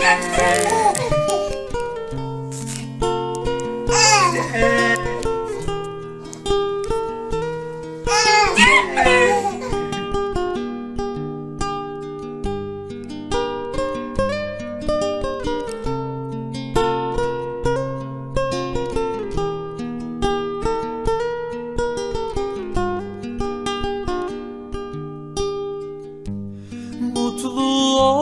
Mutlu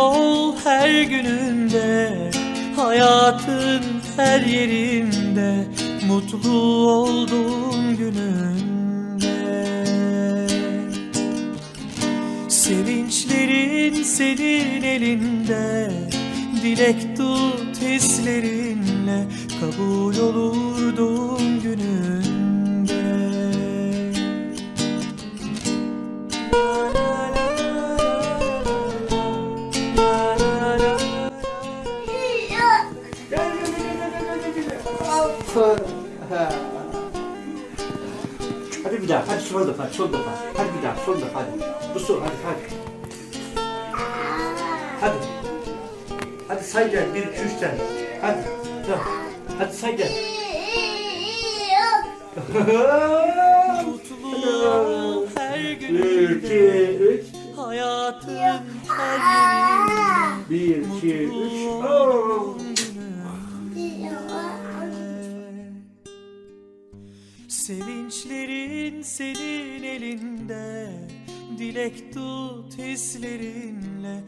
ol her gününde Hayatın her yerinde Mutlu olduğun gününde. Sevinçlerin senin elinde Dilek tut hislerinle Kabul olur doğum gününde Aferin. Ha. Hadi bir daha, hadi son defa, son defa. Hadi bir daha, son defa, hadi. Bu son, hadi, hadi. Hadi. Hadi say gel, bir, iki, üç tane. Hadi, tamam. Hadi say gel. Mutlu ol her bir, iki, üç. Hayatın her yerinde Bir, iki, üç. Mutlu Sevinçlerin senin elinde. Dilek tut hislerinle